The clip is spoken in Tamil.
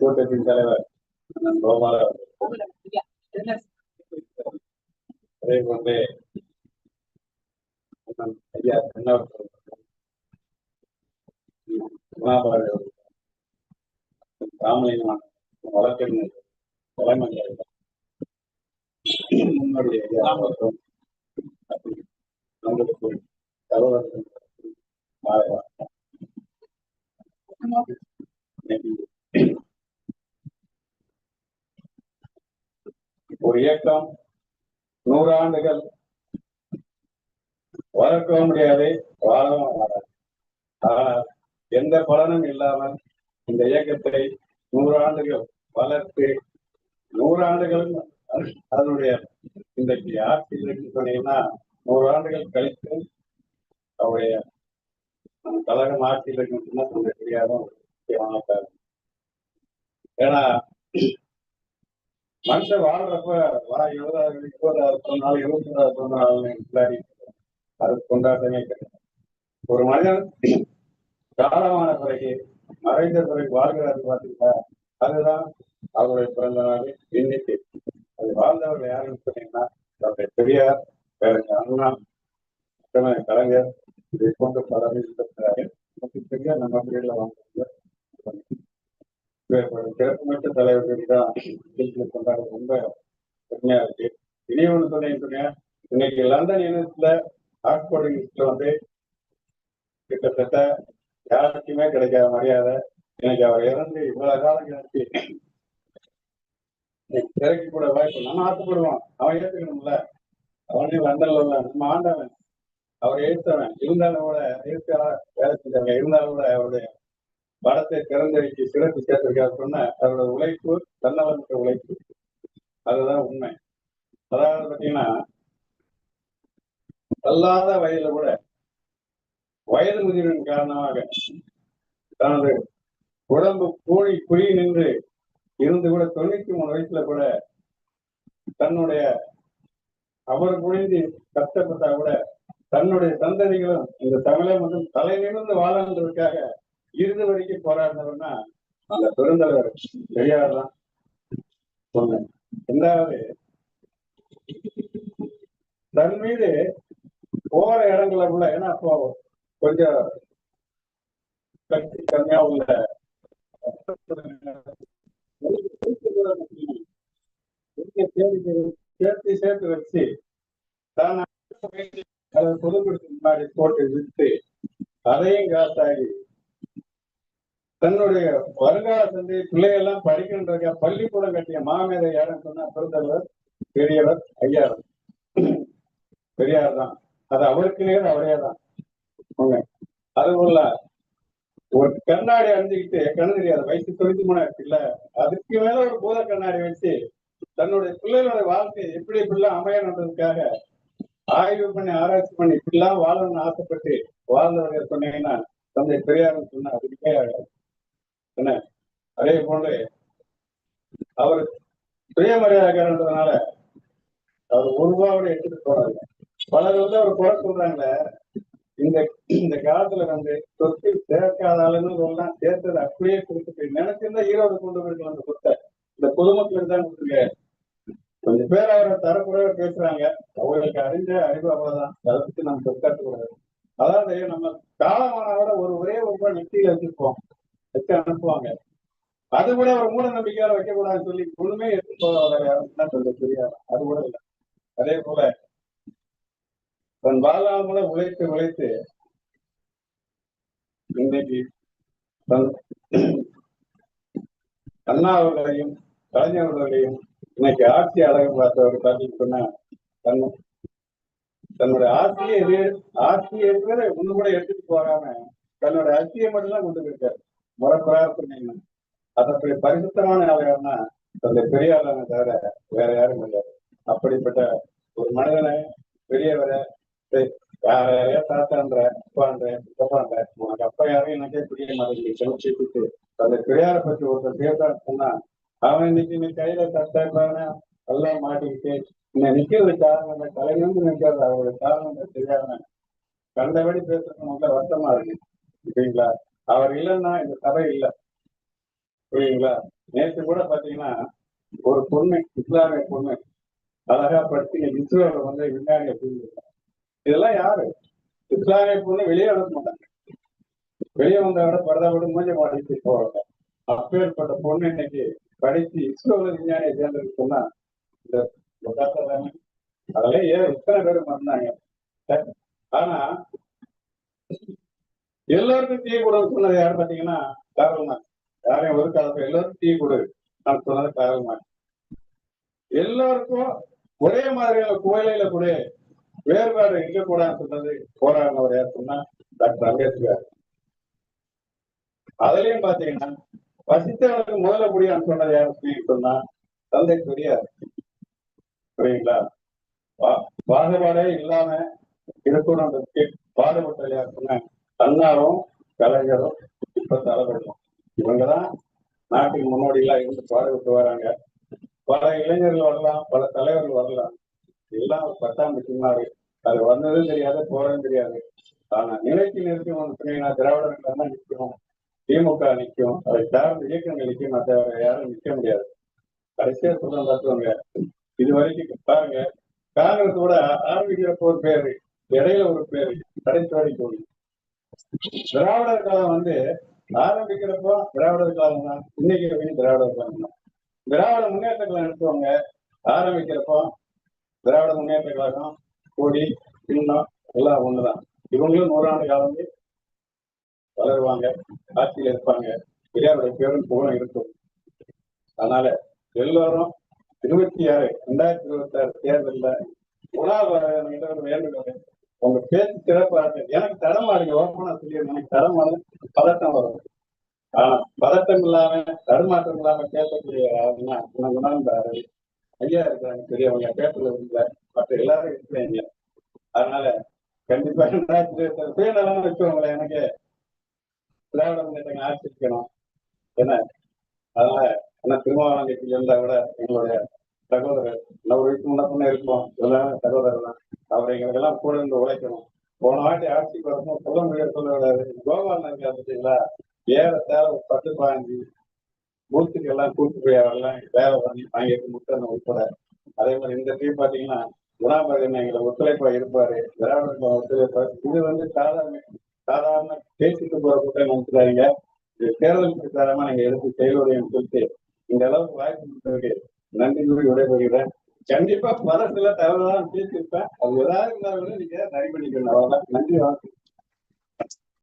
கூட்டத்தின் தலைவர் கோபால அதே போன்று ஐயா கண்ணவர் குணாபாரதி ராமலிங்கம் வழக்கறிஞர் தலைமையில் முன்னோடி ஐயா அவர்களும் ஒரு இயக்கம் நூறு ஆண்டுகள். வளர்க்கவும் முடியாது வாழவும் வராது ஆனால் எந்த பலனும் இல்லாமல் இந்த இயக்கத்தை நூறாண்டுகள் வளர்த்து நூறு ஆண்டுகளும் அதனுடைய இன்றைக்கு ஆட்சியில் சொன்னீங்கன்னா நூறு ஆண்டுகள் கழித்து அவருடைய நம்ம கழகம் ஆட்சியில் இருக்குன்னா கொஞ்சம் தெரியாத முக்கியமான காரணம் ஏன்னா மனுஷன் வாழ்றப்ப வா எழுபதாவது இருபதாவது சொன்னாலும் இருபத்தி சொன்னாலும் முன்னாடி அது கொண்டாட்டமே கிடையாது. ஒரு மனிதன் காலமான பிறகு மறைந்த பிறகு வாழ்கிறாரு பார்த்தீங்களா அதுதான் அவருடைய பிறந்த நாள் எண்ணிக்கை அது வாழ்ந்தவர்கள் யாருன்னு சொன்னீங்கன்னா அவருடைய பெரியார் அண்ணா கலைஞர் இதை போன்ற இருக்கிறார்கள் நம்ம பேரில் வாழ்ந்தவங்க சிறப்புமிக்க தலைவர்கள் தான் கொண்டாட ரொம்ப பெருமையா இருக்கு. இனி ஒன்று சொன்னீங்க இன்னைக்கு லண்டன் யூனிவர்சிட்டியில ஆக்ஸ்போர்ட் யூனிவர்சிட்டியில வந்து கிட்டத்தட்ட யாருக்குமே கிடைக்காத மரியாதை. எனக்கு அவர் இறந்து இவ்வளவு காலம் கழிச்சு திரைக்கு கூட வாய்ப்பு நம்ம ஆசைப்படுவோம். அவன் ஏத்துக்கணும்ல. அவனே லண்டன்ல நம்ம ஆண்டவன். அவர் எழுத்தவன் இருந்தாலும் கூட எழுத்தாளா வேலை செஞ்சவங்க இருந்தாலும் கூட அவருடைய படத்தை திறந்தடிக்கு சிறப்பு சேர்த்திருக்காரு சொன்ன அவரோட உழைப்பு தன்னலமற்ற உழைப்பு. அதுதான் உண்மை. அதாவது பாத்தீங்கன்னா அல்லாத வயதுல கூட வயது முதிர்வின் காரணமாக தனது உடம்பு கூழி குறி நின்று இருந்து கூட தொண்ணூத்தி மூணு வயசுல கூட தன்னுடைய அவர் முடிந்து கஷ்டப்பட்டா கூட தன்னுடைய சந்ததிகளும் இந்த தமிழை மட்டும் தலை நிமிர்ந்து வாழன்றதுக்காக இறுதி வரைக்கும் போராடினவர்னா அந்த பெருந்தலைவர் பெரியார் தான். சொன்னேன் ரெண்டாவது தன் மீது போற இடங்களை உள்ள ஏன்னா அப்போ கொஞ்சம் சக்தி கம்மியா உள்ள சேர்த்து சேர்த்து வச்சு தான் அதை பொதுப்படுத்த முன்னாடி போட்டு விட்டு அதையும் காசாகி தன்னுடைய வருங்கால சந்தை பிள்ளைகள்லாம் படிக்கின்றதுக்கா பள்ளிக்கூடம் கட்டிய மாமேதை யாருன்னு சொன்னா பிறந்தவர் பெரியவர் ஐயார். பெரியார் தான் அது அவருக்கு நேரம் அவரே தான். உண்மை. அதுபோல ஒரு கண்ணாடி அணிஞ்சுக்கிட்டு கண்ணு தெரியாது வயசு தொண்ணூத்தி மூணு இருக்குல்ல அதுக்கு மேல ஒரு பூத கண்ணாடி வச்சு தன்னுடைய பிள்ளைகளோட வாழ்க்கை எப்படி இப்படிலாம் அமையணுன்றதுக்காக ஆய்வு பண்ணி ஆராய்ச்சி பண்ணி இப்படிலாம் வாழணும்னு ஆசைப்பட்டு வாழ்ந்தவர்கள் சொன்னீங்கன்னா தந்தை பெரியார்னு சொன்னா அதுக்கே என்ன? அதே போன்று அவர் சுயமரியாதைக்காரன்றதுனால அவர் ஒரு ரூபாவோட எடுத்துட்டு போறாங்க பலர் வந்து அவர் குறை சொல்றாங்களே இந்த இந்த காலத்துல வந்து சொத்து சேர்க்காத ஆளுன்னு சொல்லலாம் சேர்த்தது அப்படியே கொடுத்துட்டு நினைச்சிருந்தா ஈரோடு கொண்டு போயிருக்கலாம் அந்த சொத்தை. இந்த பொதுமக்கள் தான் கொஞ்சம் பேர் அவரை தரக்குறைய பேசுறாங்க. அவங்களுக்கு அறிஞ்ச அறிவு அவ்வளவுதான். அதை பத்தி நம்ம சொற்காட்டு அதாவது நம்ம காலமானவரை ஒரு ஒரே ஒரு ரூபாய் நெத்தியில வச்சிருப்போம். வச்சு அனுப்புவாங்க. அது கூட ஒரு மூட நம்பிக்கையால வைக்கக்கூடாதுன்னு சொல்லி ஒண்ணுமே எடுத்து போவாங்க யாருன்னா சொல்ல தெரியாது. அது கூட இல்லை. அதே போல தன் வாழாமல உழைத்து உழைத்து இன்னைக்கு தன் அண்ணா அவர்களையும் கலைஞர் இன்னைக்கு ஆட்சி அழகு பார்த்தவர் பார்த்தீங்கன்னு சொன்னா தன் தன்னோட ஆட்சியை எது ஆட்சியை ஒண்ணு கூட எடுத்துட்டு போகாம தன்னோட ஆட்சியை மட்டும்தான் கொண்டு போயிருக்காரு. முறைப்பிரகாரம் சொன்னீங்கன்னா அது பரிசுத்தமான ஆலயம்னா அந்த பெரியார் தவிர வேற யாரும் கிடையாது. அப்படிப்பட்ட ஒரு மனிதனை பெரியவரை டேய், யார யாரையா தாத்தான்ற அப்பான்ற சித்தப்பான்ற உனக்கு அப்பா யாரையும் எனக்கே பிடிக்க மாட்டேங்குது. செலுத்திட்டு அந்த பெரியாரை பற்றி ஒருத்தர் பேசுறான்னு சொன்னா அவன் இன்னைக்கு நீ கையில தட்டானே எல்லாம் மாட்டிக்கிட்டு இந்த நிக்கிறது காரணம் இந்த கலைஞர் நிக்கிறது அவருடைய காரணம் தெரியாம கண்டபடி பேசுறது ரொம்ப வருத்தமா இருக்கு. சரிங்களா அவர் இல்லைன்னா இந்த சபை இல்லை. புரியுங்களா? நேற்று கூட பாத்தீங்கன்னா ஒரு பொண்ணு இஸ்லாமிய பொண்ணு அழகா படிச்சு இஸ்ரோல வந்து விஞ்ஞானியை புரிஞ்சுக்கலாம் இதெல்லாம் யாரு? இஸ்லாமிய பொண்ணு வெளியே அனுப்ப மாட்டாங்க. வெளியே வந்த விட பரதா விட மூஞ்ச மாட்டிட்டு போறாங்க அப்பேற்பட்ட பொண்ணு இன்னைக்கு படிச்சு இஸ்ரோல விஞ்ஞானியை சேர்ந்ததுக்கு சொன்னா இந்த அதெல்லாம் ஏன் இத்தனை பேரும் வந்தாங்க ஆனா எல்லாருக்கும் தீய கொடுன்னு சொன்னது யாரு பாத்தீங்கன்னா காரணமா யாரையும் ஒரு காலத்துல எல்லாருக்கும் தீய கொடு நான் சொன்னது காரணமா எல்லாருக்கும் ஒரே மாதிரியான கோயிலையில கூட வேறுபாடு இருக்கக்கூடாதுன்னு சொன்னது போராடினவர் யார் சொன்னா டாக்டர் அம்பேத்கர். அதுலயும் பாத்தீங்கன்னா பசித்தவனுக்கு முதல்ல முடியான்னு சொன்னது யாரு? சொன்னா தந்தை பெரியார். புரியுங்களா பா- பாகுபாடே இல்லாம இருக்கணும்ன்றதுக்கு பாடுபட்ட யார் சொன்ன? அண்ணாவும் கலைஞரும் இப்ப தலைவரும் இவங்கதான் நாட்டுக்கு முன்னோடிகளா இருந்து பாடுபட்டு வராங்க. பல இளைஞர்கள் வரலாம் பல தலைவர்கள் வரலாம். எல்லாம் ஒரு சொன்னாரு அது வந்ததும் தெரியாது போறதும் தெரியாது. ஆனா நிலைக்கு நிறுத்தி ஒன்று சொன்னீங்கன்னா திராவிடர்கள் தான் நிற்கும் திமுக நிற்கும் அதை சார்ந்த இயக்கங்கள் நிற்கும் மற்ற யாரும் நிற்க முடியாது. கடைசியா சொல்ல பார்த்துவாங்க இது வரைக்கும் பாருங்க. காங்கிரஸ் கூட ஆரம்பிக்கிறப்ப ஒரு பேரு இடையில ஒரு பேரு கடைசி வரைக்கும் திராவிடர் காலம் வந்து ஆரம்பிக்கிறப்போ திராவிடர் காலம் தான். இன்னைக்கு வரைக்கும் திராவிடர் காலம் தான். திராவிட முன்னேற்ற கழகம் எடுத்தவங்க ஆரம்பிக்கிறப்போ திராவிட முன்னேற்ற கழகம் கோடி சின்னம் எல்லாம் ஒண்ணுதான். இவங்களும் நூறாண்டு காலம் வளருவாங்க ஆட்சியில் இருப்பாங்க பெரியாருடைய பேரும் புகழும் இருக்கும். அதனால எல்லாரும் இருபத்தி ஆறு ரெண்டாயிரத்தி இருபத்தி ஆறு தேர்தலில் உணவு வேண்டுகிறேன் உங்க பேச்சு சிறப்பாக எனக்கு எனக்கு தடமாடுங்க ஓப்பனா சொல்லிடுங்க எனக்கு தடமாடு பதட்டம் வரும். ஆனா பதட்டம் இல்லாம தடுமாற்றம் இல்லாம பேசக்கூடிய ஆளுன்னா உணர்ந்தாரு? ஐயா இருக்கிறாங்க பெரியவங்க பேப்பர்ல இருந்த மற்ற எல்லாரும் இருக்கிறீங்க. அதனால கண்டிப்பா ரெண்டாயிரத்தி இருபத்தி ஆறு சுயநலம் வச்சுக்கோங்களேன் எனக்கு திராவிடம் முன்னேற்றம் ஆட்சி என்ன? அதனால என்ன திருமாவளம் கட்சியில் இருந்தா கூட எங்களுடைய சகோதரர் நம்ம வீட்டு முன்னே இருப்போம். எல்லாமே சகோதரர் தான் அவர் எங்களுக்கெல்லாம் கூட இருந்து உழைக்கணும். போன வாட்டி ஆட்சிக்கு வரணும் சொல்ல முடியாது சொல்ல விடாது கோபால் இருக்கா பார்த்தீங்களா? தேவை ஒரு பத்து பாஞ்சு. பூத்துக்கு எல்லாம் கூட்டு போய் அவரெல்லாம் வேலை பண்ணி வாங்கிட்டு முட்டை உட்பட. அதே மாதிரி இந்த டீம் பாத்தீங்கன்னா குணாபதி எங்களை ஒத்துழைப்பா இருப்பாரு. திராவிட ஒத்துழைப்பா இது வந்து சாதாரண சாதாரண பேசிட்டு போற கூட்டம் இது தேர்தல் பிரச்சாரமா நீங்க எடுத்து செயலுடையும் சொல்லிட்டு இந்த அளவுக்கு வாய்ப்பு கொடுத்ததுக்கு நன்றி கூறி விடைபெறுகிறேன். கண்டிப்பா மனசுல தவறுதான் பேசியிருப்பேன். அது ஏதாவது இருந்தாலும் கூட நீங்க சரி பண்ணிக்கணும் அவ்வளவுதான். நன்றி வணக்கம்.